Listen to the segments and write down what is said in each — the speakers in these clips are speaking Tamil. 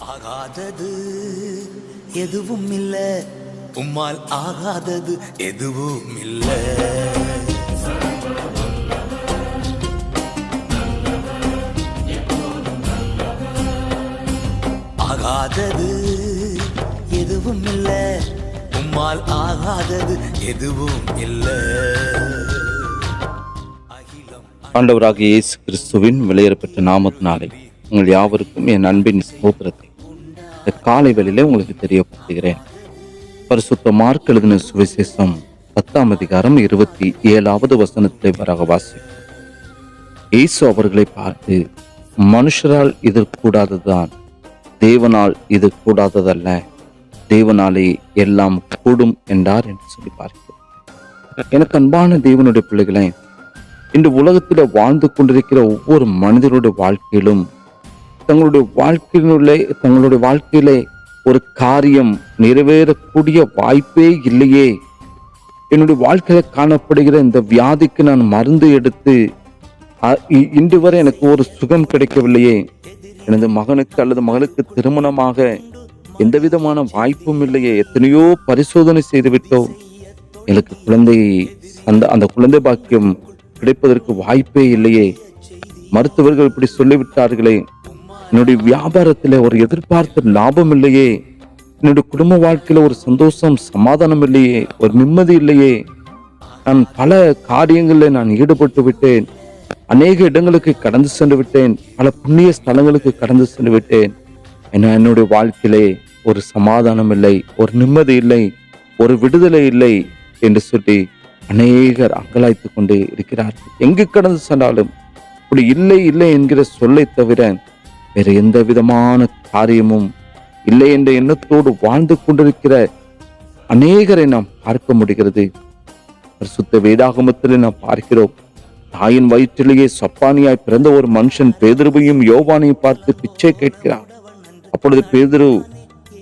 ஆகாதது எதுவும் இல்ல. உம்மால் ஆகாதது எதுவும் இல்ல. ஆகாதது எதுவும் இல்ல. உம்மால் ஆகாதது எதுவும் இல்ல. ஆண்டவராக இயேசு கிறிஸ்துவின் வெளியேறப்பட்ட நாமத்தினாலே உங்கள் யாவருக்கும் என் அன்பின் சகோதரத்தை இந்த காலை வேளையிலே உங்களுக்கு தெரியப்படுத்துகிறேன். பரிசுத்த மார்க் எழுதின சுவிசேஷம் பத்தாம் அதிகாரம் இருபத்தி ஏழாவது வசனத்தை வராக வாசி இயேசு அவர்களை பார்த்து மனுஷரால் இது கூடாததுதான். தேவனால் இது கூடாததல்ல. தேவனாலே எல்லாம் கூடும் என்றார் என்று சொல்லி பார்க்கிறோம். எனக்கு அன்பான தேவனுடைய பிள்ளைகளே இன்று உலகத்தில் வாழ்ந்து கொண்டிருக்கிற ஒவ்வொரு மனிதனுடைய வாழ்க்கையிலும் தங்களுடைய வாழ்க்கையினுள்ளே தங்களுடைய வாழ்க்கையிலே ஒரு காரியம் நிறைவேறக்கூடிய வாய்ப்பே இல்லையே. என்னுடைய வாழ்க்கையில காணப்படுகிற இந்த வியாதிக்கு நான் மருந்து எடுத்து இ- இன்று வரை எனக்கு ஒரு சுகம் கிடைக்கவில்லையே. எனது மகனுக்கு அல்லது மகளுக்கு திருமணமாக எந்த விதமான வாய்ப்பும் இல்லையே. எத்தனையோ பரிசோதனை செய்து விட்டோம் எனக்கு குழந்தை அந்த அந்த குழந்தை பாக்கியம் கிடைப்பதற்கு வாய்ப்பே இல்லையே. மருத்துவர்கள் இப்படி சொல்லிவிட்டார்களே. என்னுடைய வியாபாரத்தில் ஒரு எதிர்பார்த்த லாபம் இல்லையே. என்னுடைய குடும்ப வாழ்க்கையில் ஒரு சந்தோஷம் சமாதானம் இல்லையே. ஒரு நிம்மதி இல்லையே. நான் பல காரியங்களில் நான் ஈடுபட்டு விட்டேன். அநேக இடங்களுக்கு கடந்து சென்று விட்டேன். பல புண்ணிய ஸ்தலங்களுக்கு கடந்து சென்று விட்டேன். ஏன்னா என்னுடைய வாழ்க்கையிலே ஒரு சமாதானம் இல்லை ஒரு நிம்மதி இல்லை ஒரு விடுதலை இல்லை என்று சொல்லி அநேகர் அங்கலாய்த்து கொண்டே இருக்கிறார்கள். எங்கு கடந்து சென்றாலும் இப்படி இல்லை இல்லை என்கிற சொல்லை தவிர வேறு எந்த விதமான காரியமும் இல்லை என்ற எண்ணத்தோடு வாழ்ந்து கொண்டிருக்கிற அநேகரை நாம் பார்க்க முடிகிறது. பரிசுத்த வேதாகமத்தில் நாம் பார்க்கிறோம். தாயின் வயிற்றிலேயே சப்பானியாய் பிறந்த ஒரு மனுஷன் பேதுருவையும் யோவானையும் பார்த்து பிச்சை கேட்கிறான். அப்பொழுது பேதுரு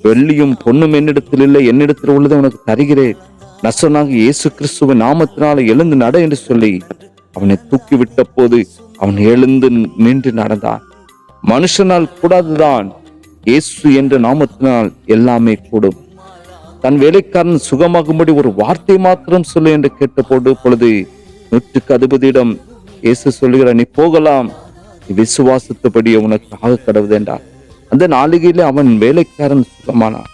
வெள்ளியும் பொண்ணும் என்னிடத்தில் இல்லை என்னிடத்தில் உள்ளதை உனக்கு தருகிறேன். நசனாக இயேசு கிறிஸ்துவின் நாமத்தினால எழுந்து நட என்று சொல்லி அவனை தூக்கி விட்ட போது அவன் எழுந்து நின்று நடந்தான். மனுஷனால் கூடாதுதான். இயேசு என்ற நாமத்தினால் எல்லாமே கூடும். தன் வேலைக்காரன் சுகமாகும்படி ஒரு வார்த்தை மாத்திரம் சொல்லு என்று கேட்டபோது பொழுது நூற்றுக்கு அதிபதியிடம் இயேசு சொல்லுகிறார் நீ போகலாம். விசுவாசத்தபடி உனக்கு ஆக கடவுது என்றார். அந்த நாளிகையிலே அவன் வேலைக்காரன் சுகமானான்.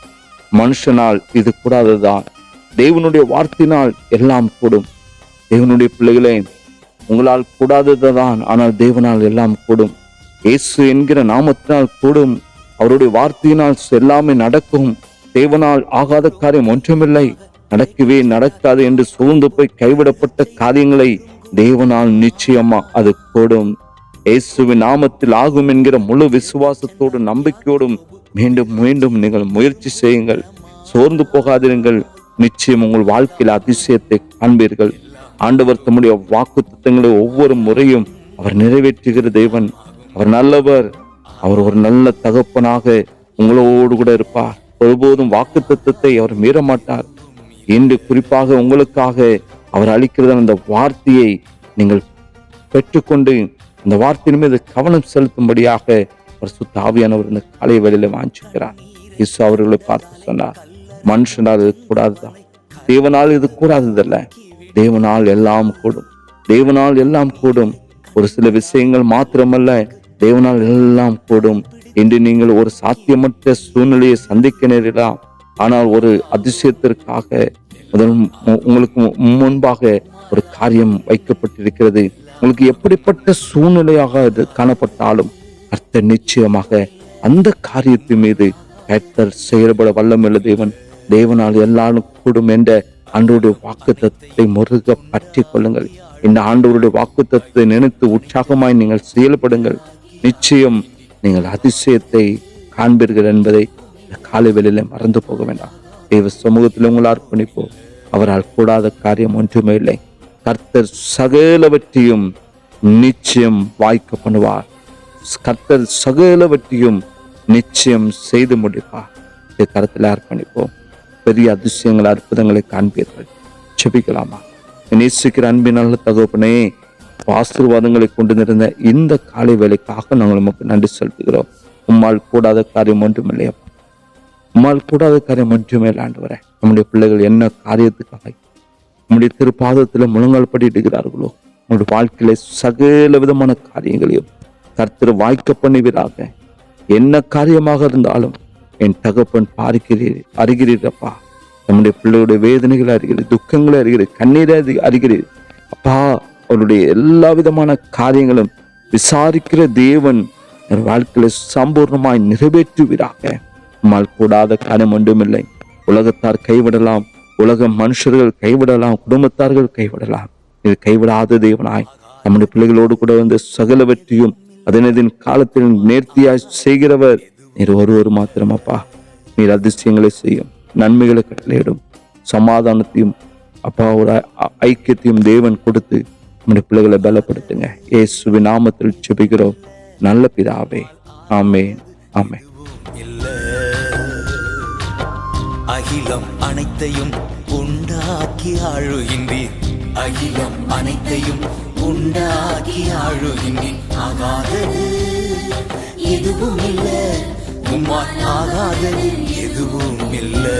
மனுஷனால் இது கூடாததுதான். தேவனுடைய வார்த்தையினால் எல்லாம் கூடும். தேவனுடைய பிள்ளைகளே உங்களால் கூடாததுதான் ஆனால் தேவனால் எல்லாம் கூடும். இயேசு என்கிற நாமத்தினால் கூடும். அவருடைய வார்த்தையினால் எல்லாமே நடக்கும். தேவனால் ஆகாத காரியம் ஒன்றுமில்லை. நடக்கவே நடக்காது என்று சூழ்ந்து போய் கைவிடப்பட்ட காரியங்களை தேவனால் நிச்சயமா அது கூடும். இயேசுவின் நாமத்தில் ஆகும் என்கிற முழு விசுவாசத்தோடும் நம்பிக்கையோடும் மீண்டும் மீண்டும் நீங்கள் முயற்சி செய்யுங்கள். சோர்ந்து போகாதிருங்கள். நிச்சயம் உங்கள் வாழ்க்கையில் அதிசயத்தை காண்பீர்கள். ஆண்டவர் தம்முடைய வாக்கு திட்டங்களை ஒவ்வொரு முறையும் அவர் நிறைவேற்றுகிற தேவன். அவர் நல்லவர். அவர் ஒரு நல்ல தகப்பனாக உங்களோடு கூட இருப்பார். ஒருபோதும் வாக்கு தத்துவத்தை அவர் மீற மாட்டார் இன்று குறிப்பாக உங்களுக்காக அவர் அளிக்கிறத அந்த வார்த்தையை நீங்கள் பெற்றுக்கொண்டு அந்த வார்த்தையின் மீது கவனம் செலுத்தும்படியாக அவர் சுத்தாவியானவர் இந்த காலை வேளையில வாஞ்சிக்கிறார் இயேசு அவர்களை பார்த்து சொன்னார் மனுஷனால் இது கூடாதுதான் தேவனால் இது கூடாததல்ல. தேவனால் எல்லாம் கூடும். தேவனால் எல்லாம் கூடும். ஒரு சில விஷயங்கள் மாத்திரமல்ல. தேவனால் எல்லாம் கூடும் இன்று நீங்கள் ஒரு சாத்தியமற்ற சூழ்நிலையை சந்திக்க நேரிடலாம் ஆனால் ஒரு அதிசயத்திற்காக முதல் உங்களுக்கு மு- முன்பாக ஒரு காரியம் வைக்கப்பட்டிருக்கிறது. உங்களுக்கு எப்படிப்பட்ட சூழ்நிலையாக அது காணப்பட்டாலும் கர்த்தர் நிச்சயமாக அந்த காரியத்தின் மீது கர்த்தர் செயல்பட வல்லமில்ல தேவன். தேவனால் எல்லாரும் கூடும் என்ற ஆண்டவருடைய வாக்கு தத்துவத்தை முருக பற்றி கொள்ளுங்கள். இந்த ஆண்டவருடைய வாக்கு தத்துவத்தை நினைத்து உற்சாகமாய் நீங்கள் செயல்படுங்கள். நிச்சயம் நீங்கள் அதிசயத்தை காண்பீர்கள் என்பதை இந்த காலை வேளையில மறந்து போக வேண்டாம். தெய்வ சமூகத்தில் உங்களை அர்ப்பணிப்போம். அவரால் கூடாத காரியம் ஒன்றுமே இல்லை. கர்த்தர் சகலவற்றையும் நிச்சயம் வாய்க்க பண்ணுவார். கர்த்தர் சகலவற்றையும் நிச்சயம் செய்து முடிப்பார். இதை கருத்தில் அர்ப்பணிப்போம். பெரிய அதிசயங்கள் அற்புதங்களை காண்பீர்கள். செபிக்கலாமா நேசிக்கிற அன்பின் நல்ல தகப்பனே ஆசீர்வாதங்களை கொண்டு நிறந்த இந்த காலை வேலைக்காக நாங்கள் உமக்கு நன்றி செலுத்துகிறோம். உம்மால் கூடாத காரியம் ஒன்றுமில்லை இல்லையா உம்மால் கூடாத காரியம் ஒன்றுமே இல்லாண்டு வர நம்முடைய பிள்ளைகள் என்ன காரியத்துக்காக நம்முடைய திருப்பாதத்தில் முழங்கால் படிட்டுகிறார்களோ உங்களுடைய வாழ்க்கையில சகல விதமான காரியங்களையும் கர்த்தர் வாய்க்க பண்ணுவீராக. என்ன காரியமாக இருந்தாலும் என் தகப்பன் பார்க்கிறீர் அறிகிறீரப்பா நம்முடைய பிள்ளையுடைய வேதனைகளை அறிகிறீர் துக்கங்களை அறிகிறீர் கண்ணீரை அறிகிறீர். அப்பா அவருடைய எல்லா விதமான காரியங்களும் விசாரிக்கிற தேவன் என் வாழ்க்கையில சம்பூர்ணமாய் நிறைவேற்றுவீராக. நம்மால் கூடாத காரியம் ஒன்றுமில்லை. உலகத்தார் கைவிடலாம். உலக மனுஷர்கள் கைவிடலாம். குடும்பத்தார்கள் கைவிடலாம். இது கைவிடாத தேவனாய் நம்முடைய பிள்ளைகளோடு கூட வந்து சகலவற்றையும் அதனதின் காலத்தில் நேர்த்தியாய் செய்கிறவர். நீர் ஒருவர் மாத்திரமப்பா. நீர் அதிசயங்களை செய்யும். நன்மைகளை கட்டளையிடும். சமாதானத்தையும் அப்பா ஒரு ஐக்கியத்தையும் தேவன் கொடுத்து நம்முடைய பிள்ளைகளை பலப்படுத்துங்க. இயேசுவின் நாமத்தில் செபிக்கிறோம் நல்ல பிதாவே. ஆமே ஆமே அகிலம் அனைத்தையும் உண்டாக்கி ஆழுகின்றீர் அகிலம் அனைத்தையும் உண்டாக்கி ஆழுகின்றீர் ஆகாதது எதுவும் இல்லை. உம்மால் ஆகாதது எதுவும் இல்லை.